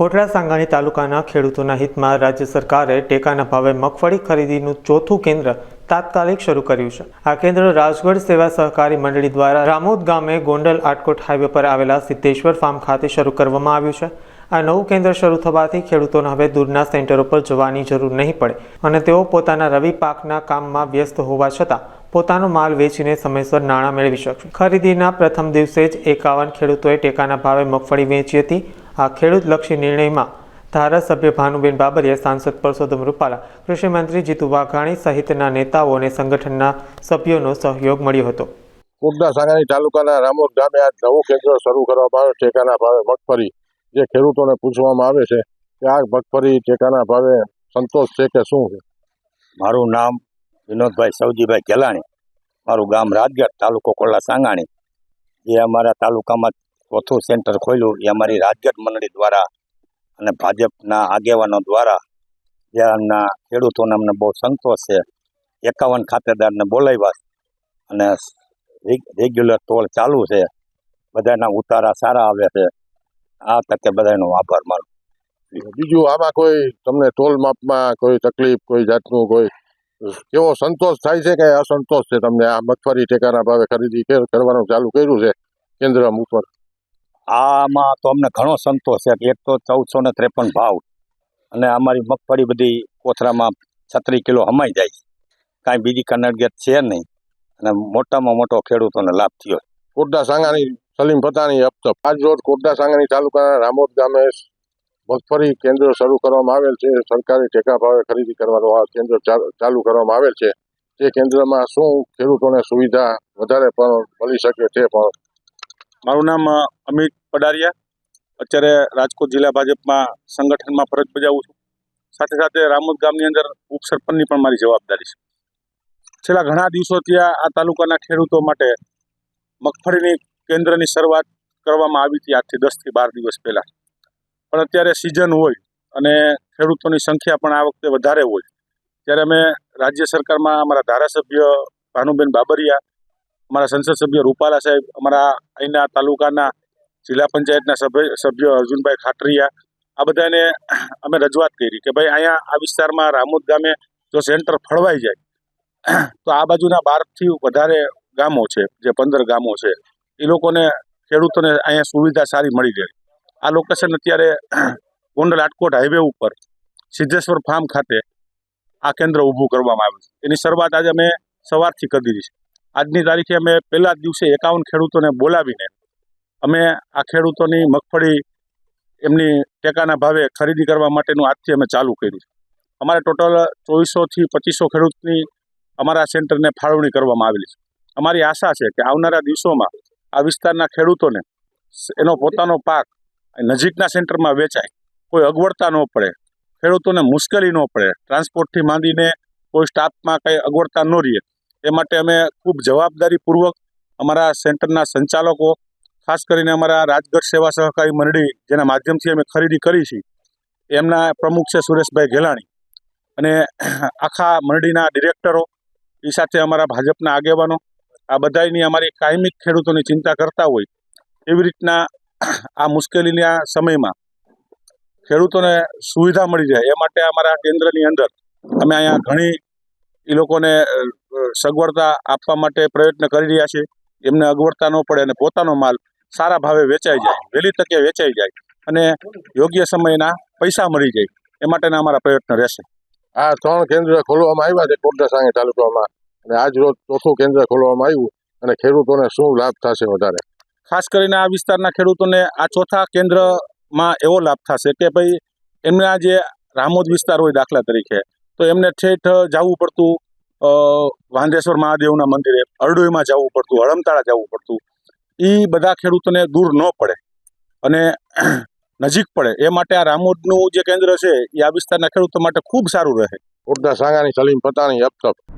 કોટડા સાંગાણી તાલુકાના ખેડૂતોના હિતમાં રાજ્ય સરકારે ટેકાના ભાવે મગફળી ખરીદીનું ચોથું કેન્દ્ર તાત્કાલિક શરૂ કર્યું છે. આ કેન્દ્ર રાજગઢ સેવા સહકારી મંડળી દ્વારા રામોદ ગામે ગોંડલ આટકોટ હાઈવે પર આવેલા સિદ્ધેશ્વર ફાર્મ ખાતે શરૂ કરવામાં આવ્યું છે. આ નવું કેન્દ્ર શરૂ થવાથી ખેડૂતોને હવે દૂરના સેન્ટરો પર જવાની જરૂર નહીં પડે અને તેઓ પોતાના રવિ પાકના કામમાં વ્યસ્ત હોવા છતાં પોતાનો માલ વેચીને સમયસર નાણાં મેળવી શકશે. ખરીદીના પ્રથમ દિવસે જ એકાવન ખેડૂતોએ ટેકાના ભાવે મગફળી વેચી હતી. આ ખેડૂતલક્ષી નિર્ણયમાં ધારાસભ્ય ભાનુબેન બાબરિયા સાંસદ પરસોત્તમ રૂપાલા કૃષિમંત્રી જીતુ વાઘાણી સહિતના નેતાઓ અને સંગઠનના સભ્યોનો સહયોગ મળ્યો હતો. કોટડા સાંગાણી તાલુકાના રામોદ ગામે આ નવું કેન્દ્ર શરૂ કરવામાં આવે ટેકાના ભાવે મગફળી જે ખેડૂતોને પૂછવામાં આવે છે કે આ મગફળી ટેકાના ભાવે સંતોષ છે કે શું છે? મારું નામ વિનોદભાઈ સવજીભાઈ ગેલાણી મારું ગામ રાજગઢ તાલુકો કોલ્લા સાંગાણી. જે અમારા તાલુકામાં ચોથું સેન્ટર ખોલ્યું. એ અમારી રાજગઢ મંડળી દ્વારા અને ભાજપના આગેવાનો દ્વારા જે અમના ખેડૂતોને અમને બહુ સંતોષ છે. એકાવન ખાતેદારને બોલાવ્યા અને રેગ્યુલર ટોલ ચાલુ છે. બધાના ઉતારા સારા આવે છે. આ તકે બધાનો આભાર મારો બીજું આમાં કોઈ તમને ટોલ માપમાં કોઈ તકલીફ, કોઈ જાતનું કોઈ કેવો સંતોષ થાય છે કે અસંતોષ છે તમને? આ મગફળી ટેકાના ભાવે ખરીદી કરવાનું ચાલુ કર્યું છે કેન્દ્ર ઉપર. આમાં તો અમને ઘણો સંતોષ છે એક તો ચૌદસો ને ત્રેપન ભાવ અને અમારી મગફળી બધી કોથરામાં છત્રીસ કિલો હમાઈ જાય કાંઈ બીજી કનડગત છે નહીં અને મોટામાં મોટો ખેડૂતોને લાભ થયો કોટડા સાંગાની, સલીમ પતાણી હપ્તો આજ રોજ કોટડા સાંગાની તાલુકાના રામોદ ગામે મગફળી કેન્દ્ર શરૂ કરવામાં આવેલ છે. સરકારી ટેકા ભાવે ખરીદી કરવાનું આ કેન્દ્ર ચાલુ કરવામાં આવેલ છે. તે કેન્દ્રમાં શું ખેડૂતોને સુવિધા વધારે પણ મળી શકે છે પણ મારું નામ અમિત પડારિયા. અત્યારે રાજકોટ જિલ્લા ભાજપમાં સંગઠનમાં ફરજ બજાવું છું. સાથે સાથે રામોદ ગામની અંદર ઉપસરપંચની પણ મારી જવાબદારી છે. છેલ્લા ઘણા દિવસોથી આ આ તાલુકાના ખેડૂતો માટે મગફળીની કેન્દ્રની શરૂઆત કરવામાં આવી હતી આજથી દસથી બાર દિવસ પહેલાં. પણ અત્યારે સિઝન હોય અને ખેડૂતોની સંખ્યા પણ આ વખતે વધારે હોય, ત્યારે અમે રાજ્ય સરકારમાં અમારા ધારાસભ્ય ભાનુબેન બાબરિયા અમારા સંસદ સભ્ય રૂપાલા સાહેબ, અમારા અહીંના તાલુકાના જિલ્લા પંચાયતના સભ્ય સભ્ય અર્જુનભાઈ ખાટરિયા, આ બધાને અમે રજૂઆત કરી કે ભાઈ અહીંયા આ વિસ્તારમાં રામોદ ગામે જો સેન્ટર ફળવાઈ જાય, તો આ બાજુના બારથી વધારે ગામો છે, જે પંદર ગામો છે, એ લોકોને ખેડૂતોને અહીંયા સુવિધા સારી મળી જાય આ લોકેશન અત્યારે ગોંડલ રાજકોટ હાઈવે ઉપર સિદ્ધેશ્વર ફાર્મ ખાતે આ કેન્દ્ર ઊભું કરવામાં આવ્યું છે. એની શરૂઆત આજે અમે સવારથી કરી દીધી છે. આજની તારીખે અમે પહેલા જ દિવસે એકાવન ખેડૂતોને બોલાવીને અમે આ ખેડૂતોની મગફળી એમની ટેકાના ભાવે ખરીદી કરવા માટેનું આજથી અમે ચાલુ કર્યું. અમારે ટોટલ ચોવીસોથી પચીસો ખેડૂતની અમારા સેન્ટરને ફાળવણી કરવામાં આવેલી છે. અમારી આશા છે કે આવનારા દિવસોમાં આ વિસ્તારના ખેડૂતોને એનો પોતાનો પાક નજીકના સેન્ટરમાં વેચાય. કોઈ અગવડતા ન પડે. ખેડૂતોને મુશ્કેલી ન પડે. ટ્રાન્સપોર્ટથી માંડીને કોઈ સ્ટાફમાં કંઈ અગવડતા ન રહે. એ માટે અમે ખૂબ જવાબદારીપૂર્વક અમારા સેન્ટરના સંચાલકો, ખાસ કરીને અમારા રાજગઢ સેવા સહકારી મંડળી જેના માધ્યમથી અમે ખરીદી કરી છે, એમના પ્રમુખ છે સુરેશભાઈ ગેલાણી અને આખા મંડળીના ડિરેક્ટરો, એ સાથે અમારા ભાજપના આગેવાનો, આ બધાની અમારી કાયમિક ખેડૂતોની ચિંતા કરતા હોય, એવી રીતના આ મુશ્કેલીના સમયમાં ખેડૂતોને સુવિધા મળી જાય. એ માટે અમારા કેન્દ્રની અંદર અમે અહીંયા ઘણી એ લોકોને સગવડતા આપવા માટે પ્રયત્ન કરી રહ્યા છે. એમને અગવડતા ન પડે અને પોતાનો માલ સારા ભાવે વેચાઈ જાય વહેલી તકે વેચાઈ જાય અને યોગ્ય સમયના પૈસા મળી જાય. એ માટેના અમારા પ્રયત્ન રહેશે. આ ત્રણ કેન્દ્ર ખોલવામાં આવ્યા છે કોટડા સાંગાણી તાલુકામાં અને આજ રોજ ચોથું કેન્દ્ર ખોલવામાં આવ્યું અને ખેડૂતોને શું લાભ થશે વધારે? ખાસ કરીને આ વિસ્તારના ખેડૂતોને આ ચોથા કેન્દ્રમાં એવો લાભ થશે કે ભાઈ એમના જે રામોદ વિસ્તાર હોય દાખલા તરીકે તો એમને ઠેઠ જવું પડતું અ, વાંધેશ્વર મહાદેવના મંદિરે અરડોઈમાં જવું પડતું હળમતાળા જવું પડતું. એ બધા ખેડૂતોને દૂર ન પડે અને નજીક પડે. એ માટે આ રામોદનું જે કેન્દ્ર છે એ આ વિસ્તારના ખેડૂતો માટે ખૂબ સારું રહે. સાંગાણી સલીમ પતાણી અપતપ